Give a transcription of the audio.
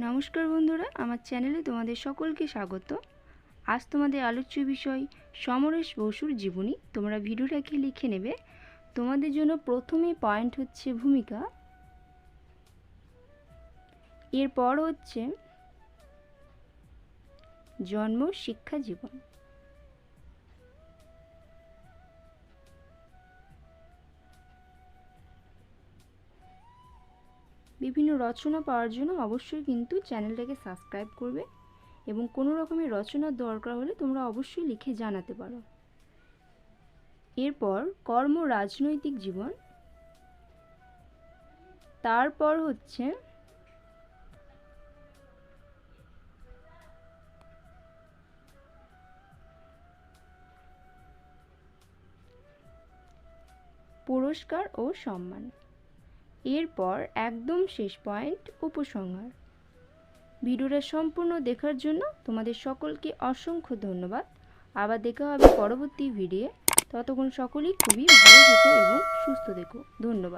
নমস্কার বন্ধুরা, আমার চ্যানেলে তোমাদের সকলকে স্বাগত। আজ তোমাদের আলোচ্য বিষয় সমরেশ বসুর জীবনী। তোমরা ভিডিওটাকে লিখে নেবে। তোমাদের জন্য প্রথমে পয়েন্ট হচ্ছে ভূমিকা। এরপর হচ্ছে জন্ম, শিক্ষা, জীবন। বিভিন্ন রচনা পাওয়ার জন্য অবশ্যই কিন্তু চ্যানেলটাকে সাবস্ক্রাইব করবে এবং কোনো রকমের রচনার দরকার হলে তোমরা অবশ্যই লিখে জানাতে পারো। এরপর কর্ম রাজনৈতিক জীবন। তারপর হচ্ছে পুরস্কার ও সম্মান। এরপর একদম শেষ পয়েন্ট উপসংহার। ভিডিওটা সম্পূর্ণ দেখার জন্য তোমাদের সকলকে অসংখ্য ধন্যবাদ। আবার দেখা হবে পরবর্তী ভিডিও ততক্ষণ সকলেই খুবই ভালো থেকো এবং সুস্থ থেকো। ধন্যবাদ।